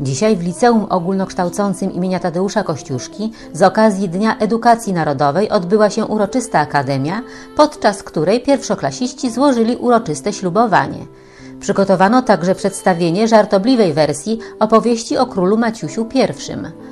Dzisiaj w Liceum Ogólnokształcącym imienia Tadeusza Kościuszki z okazji Dnia Edukacji Narodowej odbyła się uroczysta akademia, podczas której pierwszoklasiści złożyli uroczyste ślubowanie. Przygotowano także przedstawienie żartobliwej wersji opowieści o królu Maciusiu I.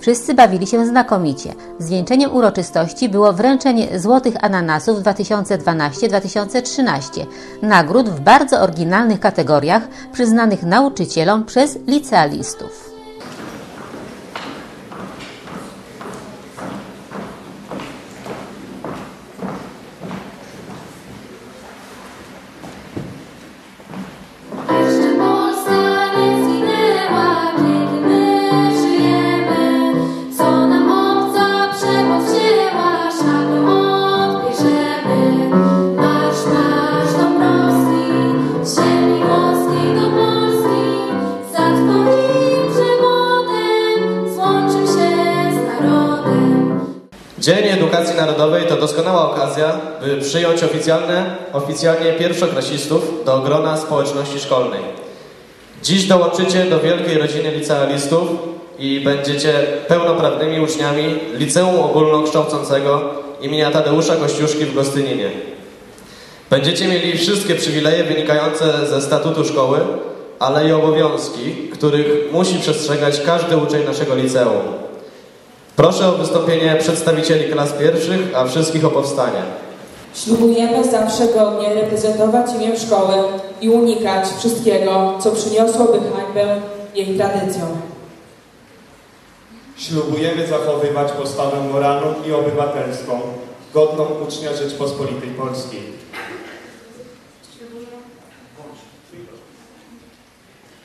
Wszyscy bawili się znakomicie. Zwieńczeniem uroczystości było wręczenie Złotych Ananasów 2012-2013, nagród w bardzo oryginalnych kategoriach przyznanych nauczycielom przez licealistów. Narodowej to doskonała okazja, by przyjąć oficjalne, oficjalnie pierwszoklasistów do grona społeczności szkolnej. Dziś dołączycie do wielkiej rodziny licealistów i będziecie pełnoprawnymi uczniami Liceum Ogólnokształcącego imienia Tadeusza Kościuszki w Gostyninie. Będziecie mieli wszystkie przywileje wynikające ze statutu szkoły, ale i obowiązki, których musi przestrzegać każdy uczeń naszego liceum. Proszę o wystąpienie przedstawicieli klas pierwszych, a wszystkich o powstanie. Ślubujemy zawsze godnie reprezentować imię szkoły i unikać wszystkiego, co przyniosłoby hańbę jej tradycjom. Ślubujemy zachowywać postawę moralną i obywatelską, godną ucznia Rzeczpospolitej Polskiej.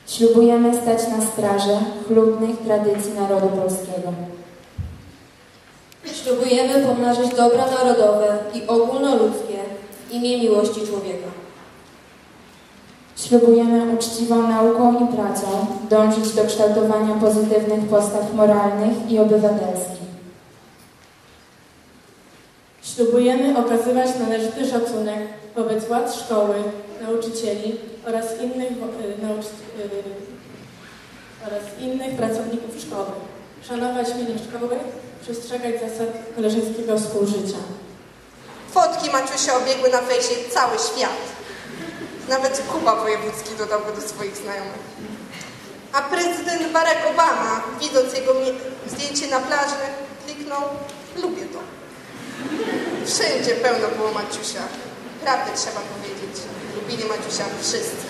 Ślubujemy stać na straży chlubnych tradycji narodu polskiego. Ślubujemy pomnażać dobra narodowe i ogólnoludzkie w imię miłości człowieka. Ślubujemy uczciwą nauką i pracą dążyć do kształtowania pozytywnych postaw moralnych i obywatelskich. Ślubujemy okazywać należyty szacunek wobec władz szkoły, nauczycieli oraz innych, nauczy, y, oraz innych pracowników szkoły. Szanować mienie szkoły, przestrzegać zasad koleżeńskiego współżycia. Fotki Maciusia obiegły na fejsie cały świat. Nawet Kuba Wojewódzki dodał go do swoich znajomych. A prezydent Barack Obama, widząc jego zdjęcie na plaży, kliknął lubię to. Wszędzie pełno było Maciusia. Prawdę trzeba powiedzieć. Lubili Maciusia wszyscy.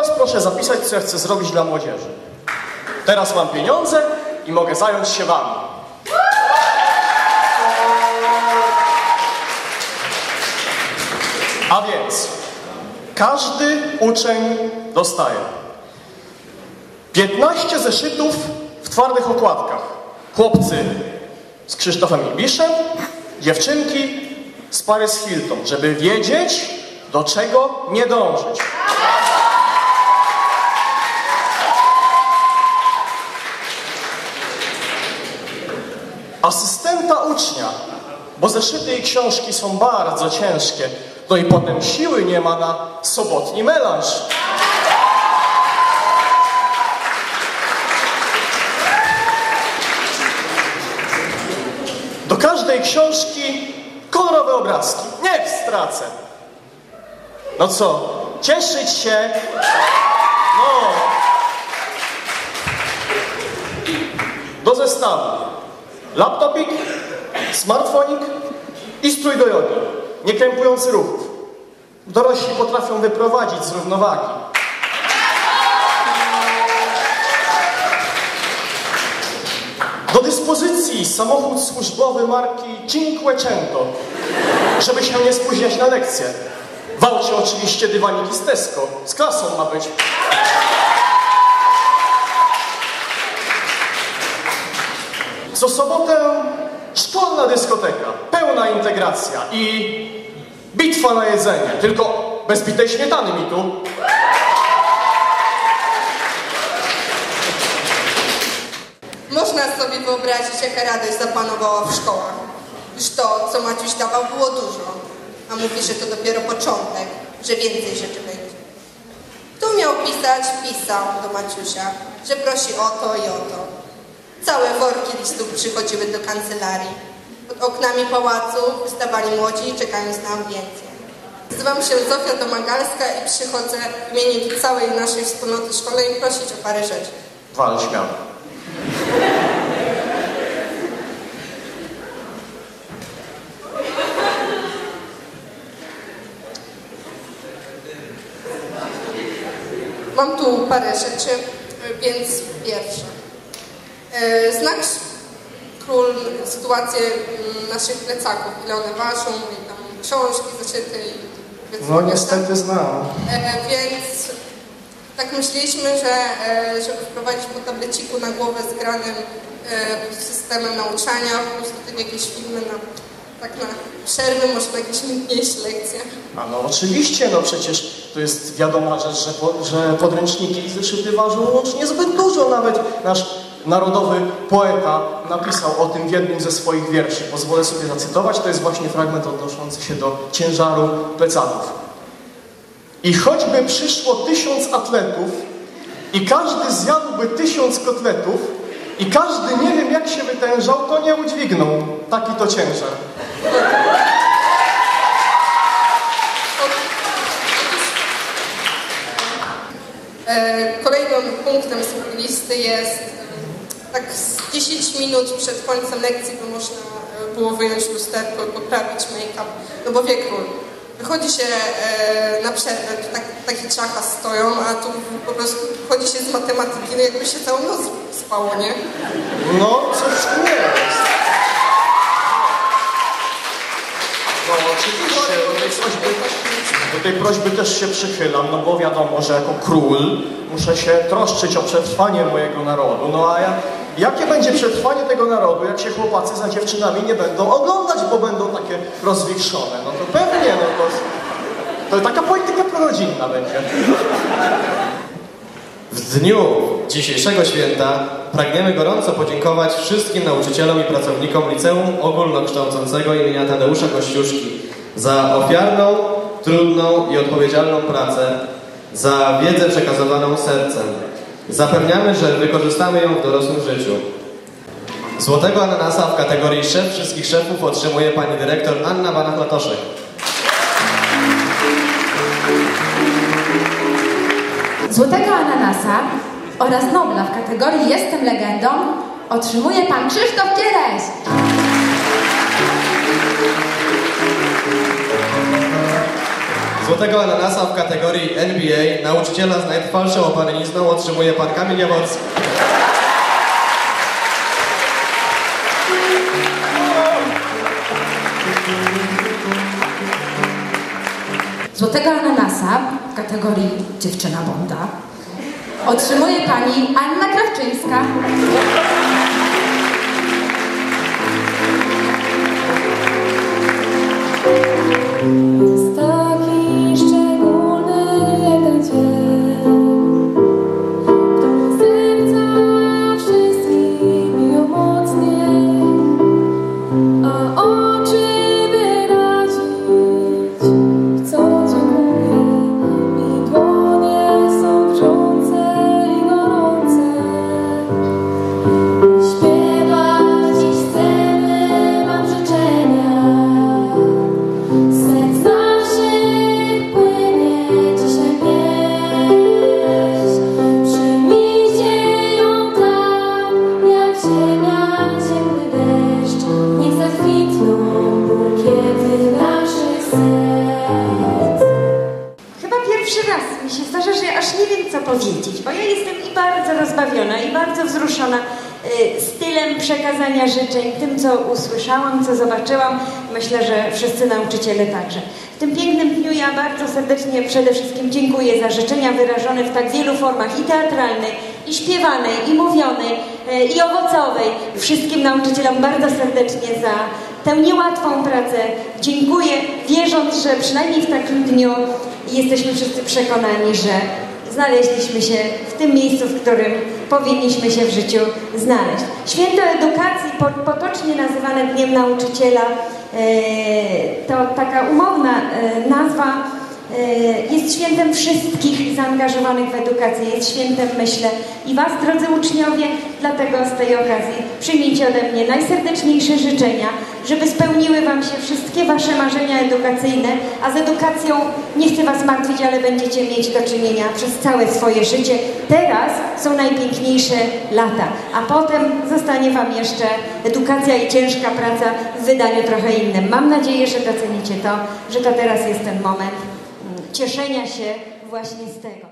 Teraz proszę zapisać, co ja chcę zrobić dla młodzieży. Teraz mam pieniądze i mogę zająć się wami. A więc każdy uczeń dostaje 15 zeszytów w twardych okładkach. Chłopcy z Krzysztofem Ibiszem, dziewczynki z Paris Hilton, żeby wiedzieć, do czego nie dążyć. Zeszyty i książki są bardzo ciężkie. No i potem siły nie ma na sobotni melanż. Do każdej książki kolorowe obrazki. Niech stracę. No co, cieszyć się? No. Do zestawu. Laptopik, smartfonik i strój do jogi. Nie krępujący ruchów. Dorośli potrafią wyprowadzić z równowagi. Do dyspozycji samochód służbowy marki Cinquecento, żeby się nie spóźniać na lekcję. W aucie oczywiście dywaniki z Tesco. Z klasą ma być. Co sobotę szkolna dyskoteka, pełna integracja i bitwa na jedzenie, tylko bez bitej śmietany mi tu. Można sobie wyobrazić, jaka radość zapanowała w szkołach. Już to, co Maciuś dawał, było dużo. A mówi, że to dopiero początek, że więcej rzeczy będzie. Tu miał pisać, pisał do Maciusia, że prosi o to i o to. Całe worki listów przychodziły do kancelarii. Oknami pałacu wystawali młodzi, czekając na audiencję. Nazywam się Zofia Domagalska i przychodzę w imieniu całej naszej wspólnoty szkolnej prosić o parę rzeczy. Wal śmiało. Mam tu parę rzeczy, więc pierwsze. E, Znasz król sytuację mm, naszych plecaków, ile one ważą i tam książki, zeszyty i No niestety znam. E, Więc tak myśleliśmy, że e, żeby wprowadzić po tableciku na głowę zgranym e, systemem nauczania, po prostu tak jakieś filmy na, tak na przerwy, może na jakieś mniejsze lekcje. A no oczywiście, no przecież to jest wiadoma rzecz, że, po, że podręczniki i zeszyty ważą łącznie zbyt dużo. Nawet nasz narodowy poeta napisał o tym w jednym ze swoich wierszy. Pozwolę sobie zacytować, to jest właśnie fragment odnoszący się do ciężaru plecaków. I choćby przyszło tysiąc atletów i każdy zjadłby tysiąc kotletów i każdy nie wiem jak się wytężał, to nie udźwignął. Taki to ciężar. E, Kolejnym punktem listy jest tak z 10 minut przed końcem lekcji by można e, było wyjąć lusterko i poprawić make-up, no bo wie król. Wychodzi się e, na przerwę, tu tak, takie czacha stoją, a tu po prostu chodzi się z matematyki, no jakby się całą noc spało, nie? No, coś tym jest. No oczywiście, do tej, prośby, do tej prośby też się przychylam, no bo wiadomo, że jako król muszę się troszczyć o przetrwanie mojego narodu. No a ja, jakie będzie przetrwanie tego narodu, jak się chłopacy za dziewczynami nie będą oglądać, bo będą takie rozwichrzone? No to pewnie, no to, to taka polityka prorodzinna będzie. W dniu dzisiejszego święta pragniemy gorąco podziękować wszystkim nauczycielom i pracownikom Liceum Ogólnokształcącego imienia Tadeusza Kościuszki za ofiarną, trudną i odpowiedzialną pracę, za wiedzę przekazywaną sercem. Zapewniamy, że wykorzystamy ją w dorosłym życiu. Złotego ananasa w kategorii szef wszystkich szefów otrzymuje pani dyrektor Anna Banach-Latoszek. Złotego Ananasa oraz Nobla w kategorii Jestem legendą otrzymuje pan Krzysztof Kiereś. Złotego ananasa w kategorii NBA nauczyciela z najtrwalszą opalenizną otrzymuje pan Kamil Jaworski. Złotego Ananasa w kategorii Dziewczyna Bonda otrzymuje pani Anna Krawczyńska. Jest taki przekazania życzeń, tym, co usłyszałam, co zobaczyłam. Myślę, że wszyscy nauczyciele także. W tym pięknym dniu ja bardzo serdecznie przede wszystkim dziękuję za życzenia wyrażone w tak wielu formach i teatralnej, i śpiewanej, i mówionej, y, i owocowej. Wszystkim nauczycielom bardzo serdecznie za tę niełatwą pracę. Dziękuję, wierząc, że przynajmniej w takim dniu jesteśmy wszyscy przekonani, że znaleźliśmy się w tym miejscu, w którym powinniśmy się w życiu znaleźć. Święto Edukacji, po- potocznie nazywane Dniem Nauczyciela, e, to taka umowna e, nazwa, jest świętem wszystkich zaangażowanych w edukację, jest świętem, myślę, i Was, drodzy uczniowie, dlatego z tej okazji przyjmijcie ode mnie najserdeczniejsze życzenia, żeby spełniły Wam się wszystkie Wasze marzenia edukacyjne, a z edukacją nie chcę Was martwić, ale będziecie mieć do czynienia przez całe swoje życie. Teraz są najpiękniejsze lata, a potem zostanie Wam jeszcze edukacja i ciężka praca w wydaniu trochę innym. Mam nadzieję, że docenicie to, że to teraz jest ten moment cieszenia się właśnie z tego.